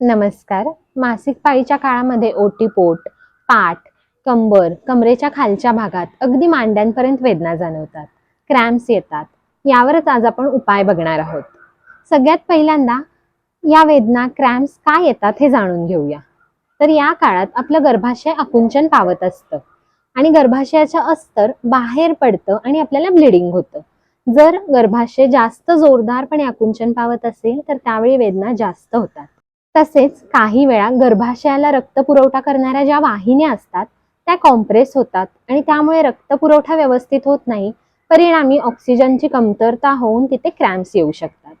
नमस्कार. मासिक पाळीच्या काळामध्ये ओटीपोट पाठ कंबर कमरेच्या खालच्या भागात अगदी मांड्यांपर्यंत वेदना जाणवतात. क्रॅम्प्स येतात. यावरच आज आपण उपाय बघणार आहोत. सगळ्यात पहिल्यांदा या वेदना क्रॅम्प्स का येतात हे जाणून घेऊया. तर या काळात आपलं गर्भाशय आकुंचन पावत असतं आणि गर्भाशयाचं अस्तर बाहेर पडतं आणि आपल्याला ब्लिडिंग होतं. जर गर्भाशय जास्त जोरदारपणे आकुंचन पावत असेल तर त्यावेळी वेदना जास्त होतात. तसेच काही वेळा गर्भाशयाला रक्त पुरवठा करणाऱ्या ज्या वाहिन्या असतात त्या कॉम्प्रेस होतात आणि त्यामुळे रक्त पुरवठा व्यवस्थित होत नाही. परिणामी ऑक्सिजनची कमतरता होऊन तिथे क्रॅम्प्स येऊ शकतात.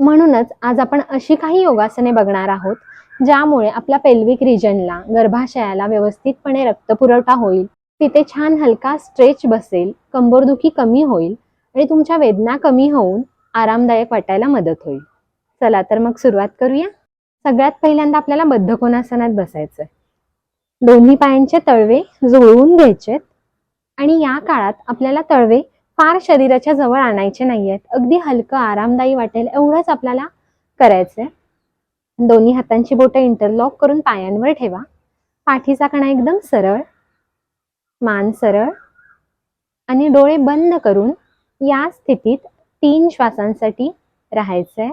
म्हणूनच आज आपण अशी काही योगासने बघणार आहोत ज्यामुळे आपल्या पेल्विक रिजनला गर्भाशयाला व्यवस्थितपणे रक्तपुरवठा होईल. तिथे छान हलका स्ट्रेच बसेल कंबरदुखी कमी होईल आणि तुमच्या वेदना कमी होऊन आरामदायक वाटायला मदत होईल. चला तर मग सुरुवात करूया. सगळ्यात पहिल्यांदा आपल्याला बद्धकोनासनात बसायचंय. दोन्ही पायांचे तळवे जुळवून घ्यायचेत आणि या काळात आपल्याला तळवे फार शरीराच्या जवळ आणायचे नाहीयेत. अगदी हलकं आरामदायी वाटेल एवढंच आपल्याला करायचंय. दोन्ही हातांची बोटं इंटरलॉक करून पायांवर ठेवा. पाठीचा कणा एकदम सरळ मान सरळ आणि डोळे बंद करून या स्थितीत तीन श्वासांसाठी राहायचंय.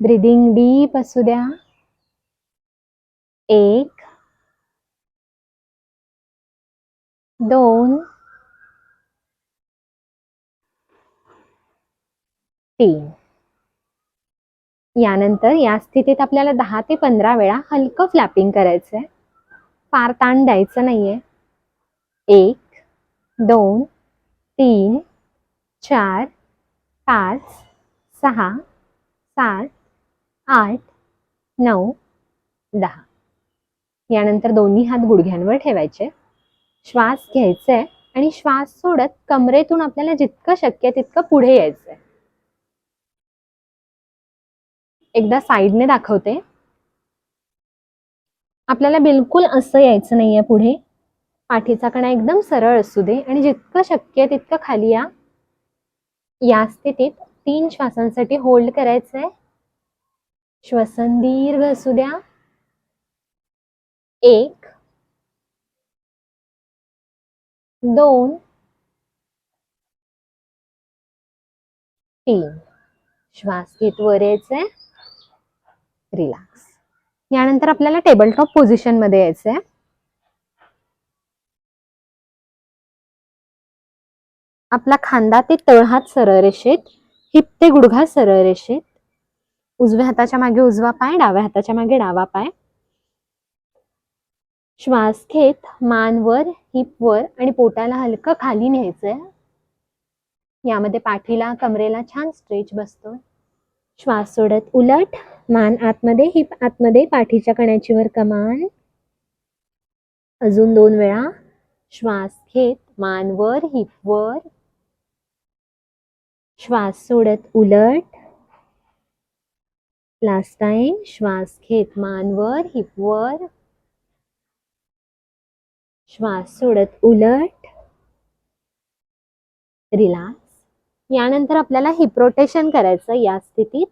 ब्रिदिंग डीप असू द्या एक दोन तीन यानंतर या स्थितीत आपल्याला दहा ते पंधरा वेळा हलकं फ्लॅपिंग करायचंय. फार ताण द्यायचं नाहीये. एक दोन तीन चार पाच सहा सात आठ नऊ दहा. यानंतर दोन्ही हात गुडघ्यांवर ठेवायचे. श्वास घ्यायचे आणि श्वास सोडत कमरेतून आपल्याला जितकं शक्य तितकं पुढे यायचंय. एकदा साईडने दाखवते. आपल्याला बिलकुल असं यायचं नाहीये पुढे. पाठीचा कणा एकदम सरळ असू दे आणि जितकं शक्य तितकं खाली या. या स्थितीत तीन श्वासांसाठी होल्ड करायचंय. श्वसन दीर्घ असू द्या. एक दोन तीन. श्वास घेत वर यायचंय रिलॅक्स. यानंतर आपल्याला टेबल टॉप पोझिशनमध्ये यायचंय. आपला खांदा ते तळहात सरळ रेषेत हिप ते गुडघा सरळ रेषेत. उजव्या हाताच्या मागे उजवा पाय डाव्या हाताच्या मागे डावा पाय. श्वास घेत मान वर हिप वर आणि पोटाला हलकं खाली न्यायचंय. यामध्ये पाठीला कमरेला छान स्ट्रेच बसतो श्वास सोडत उलट मान आतमध्ये हिप आतमध्ये पाठीच्या कण्याची वर कमान. अजून दोन वेळा. श्वास घेत मान वर हिप वर. श्वास सोडत उलट लास्ट टाइम श्वास घेत मानवर हिपवर श्वास सोडत उलट. रिलॅक्स यानंतर आपल्याला हिप रोटेशन करायचं या स्थितीत.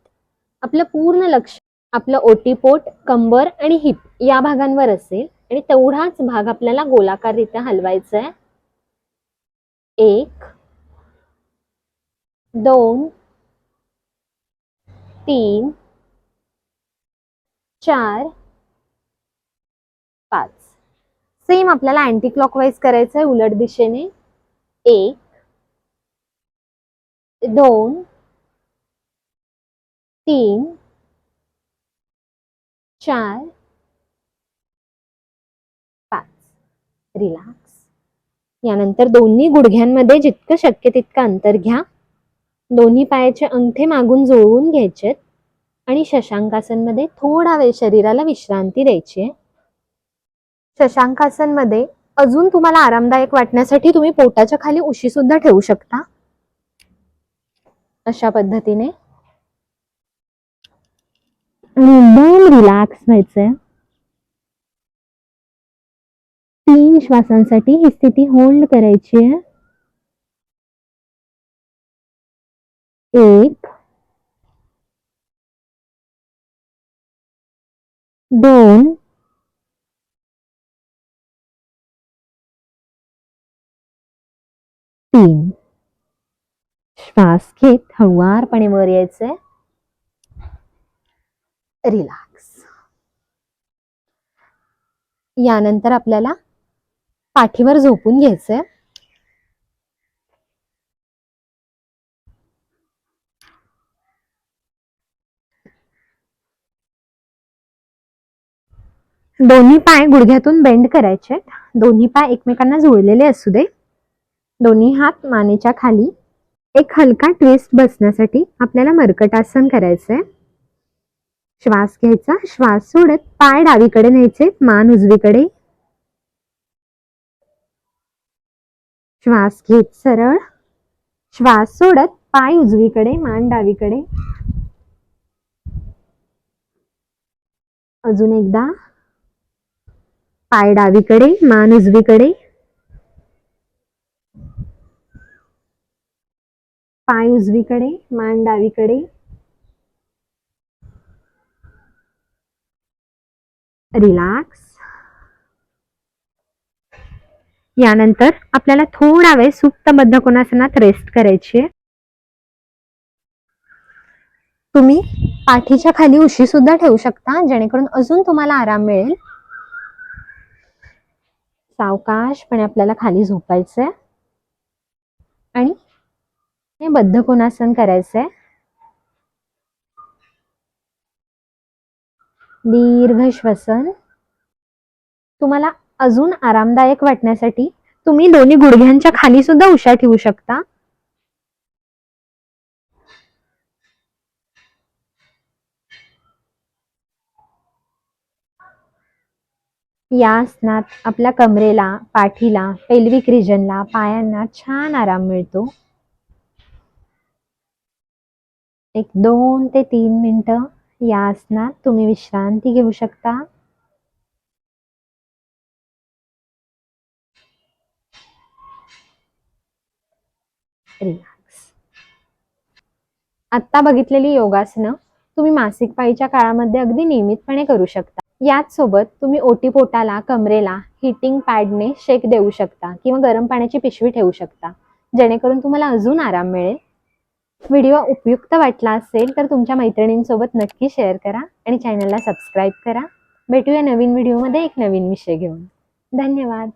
आपलं पूर्ण लक्ष आपलं ओटीपोट कंबर आणि हिप या भागांवर असेल आणि तेवढाच भाग आपल्याला गोलाकाररित्या हलवायचा आहे एक दोन तीन चार पाच. सेम आपल्याला अँटी क्लॉकवाईज करायचं आहे उलट दिशेने. एक दोन तीन चार पाच. रिलॅक्स यानंतर दोन्ही गुडघ्यांमध्ये जितकं शक्य तितकं अंतर घ्या. दोन्ही पायाचे अंगठे मागून जुळवून घ्यायचेत. आणि शशांकासनमध्ये थोडा वेळ शरीराला विश्रांती द्यायची आहे. शशांकासनमध्ये अजून तुम्हाला आरामदायक वाटण्यासाठी तुम्ही पोटाच्या खाली उशी सुद्धा ठेवू शकता. अशा पद्धतीने. एकदम रिलॅक्स व्हायचंय. तीन श्वासांसाठी ही स्थिती होल्ड करायची आहे एक दोन तीन. श्वास घेत हळुवारपणे वर यायचंय. रिलॅक्स यानंतर आपल्याला पाठीवर झोपून घ्यायचंय. दोन्ही पाय गुडघ्यातून बेंड करायचे दोन्ही पाय एकमेकांना जुळलेले असू दे. दोन्ही हात मानेच्या खाली. एक हलका ट्विस्ट बसण्यासाठी आपल्याला मर्कटासन करायचंय. श्वास घ्यायचा. श्वास सोडत पाय डावीकडे न्यायचे मान उजवीकडे. श्वास घेत सरळ. श्वास सोडत पाय उजवीकडे मान डावीकडे. अजून एकदा. पाय डावीकडे मान उजवीकडे. पाय उजवीकडे मान डावीकडे. रिलॅक्स यानंतर आपल्याला थोडा वेळ सुप्त बद्ध कोणासनात रेस्ट करायची तुम्ही पाठीच्या खाली उशी सुद्धा ठेवू शकता जेणेकरून अजून तुम्हाला आराम मिळेल. सावकाशपणे आपल्याला खाली झोपायचंय. आणि हे बद्ध कोणासन करायचंय? दीर्घ श्वसन तुम्हाला अजून आरामदायक वाटण्यासाठी तुम्ही दोन्ही गुडघ्यांच्या खाली सुद्धा उशा ठेवू शकता. या आसनात आपल्या कमरेला पाठीला पेल्विक रिजनला पायांना छान आराम मिळतो. एक दोन ते तीन मिनिटं या आसनात तुम्ही विश्रांती घेऊ शकता. रिलॅक्स आत्ता बघितलेली योगासनं तुम्ही मासिक पाळीच्या काळामध्ये अगदी नियमितपणे करू शकता. याच सोबत तुम्ही ओटी पोटाला कमरेला हिटिंग पॅडने शेक देऊ शकता किंवा गरम पाण्याची पिशवी ठेवू शकता. जेणेकरून तुम्हाला अजून आराम मिळेल. व्हिडिओ उपयुक्त वाटला असेल तर तुमच्या मैत्रिणींसोबत नक्की शेअर करा आणि चॅनलला सबस्क्राईब करा. भेटूया नवीन व्हिडिओमध्ये एक नवीन विषय घेऊन. धन्यवाद.